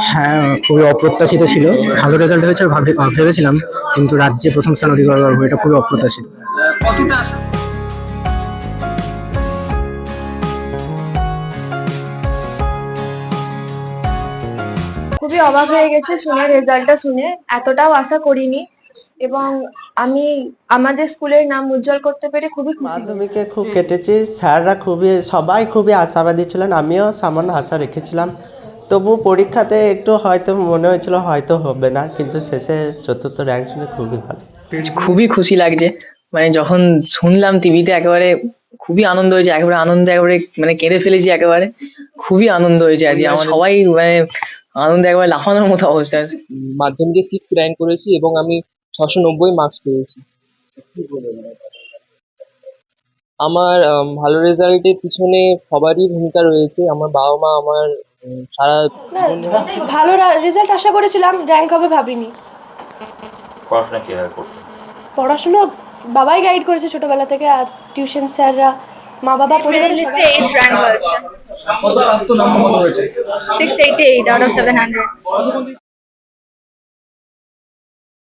হ্যাঁ খুবই অপ্রত্যাশিত ছিল। ভালো রেজাল্ট হয়েছে ভাবে- ভেবেছিলাম কিন্তু রাজ্যে প্রথম স্থান অধিকার করব এটা খুবই অপ্রত্যাশিত। খুবই অবাক হয়ে গেছে শুনে রেজাল্টটা শুনে। এতটাও আশা করিনি এবং আমি আমাদের স্কুলের নাম উজ্জ্বল করতে পেরে খুবই খুশি মাধ্যমিকে খুব কেটেছি। স্যাররা খুবই সবাই খুবই আশাবাদী ছিলেন। আমিও সামান্য আশা রেখেছিলাম। তবু পরীক্ষাতে একটু হয়তো মনে হয়েছিল হয়তো হবে না কিন্তু শেষে চতুর্থ র্যাঙ্ক শুনে খুবই ভালো। খুবই খুশি লাগছে। মানে যখন শুনলাম টিভিতে একেবারে খুবই আনন্দ হয়েছে একেবারে আনন্দ একেবারে মানে কেঁদে ফেলেছি একেবারে। খুবই আনন্দ হয়েছে আজকে। আমার সবাই মানে আনন্দ একেবারে লাফানোর মতো অবস্থা আছে। মাধ্যমিকে সিক্স র্যাঙ্ক করেছি এবং আমি ছশো নব্বই মার্কস পেয়েছি। আমার ভালো রেজাল্টের পিছনে সবারই ভূমিকা রয়েছে। আমার বাবা মা আমার সারা ভালো রেজাল্ট আশা করেছিলাম র্যাঙ্ক হবে ভাবিনি। পড়াশোনা কীভাবে করতেন পড়াশোনা বাবাই গাইড করেছে ছোটবেলা থেকে আর টিউশন স্যাররা মা বাবা পরিবারের লিস্টে 8 র্যাঙ্ক হয়েছে। 688 আউট অফ 700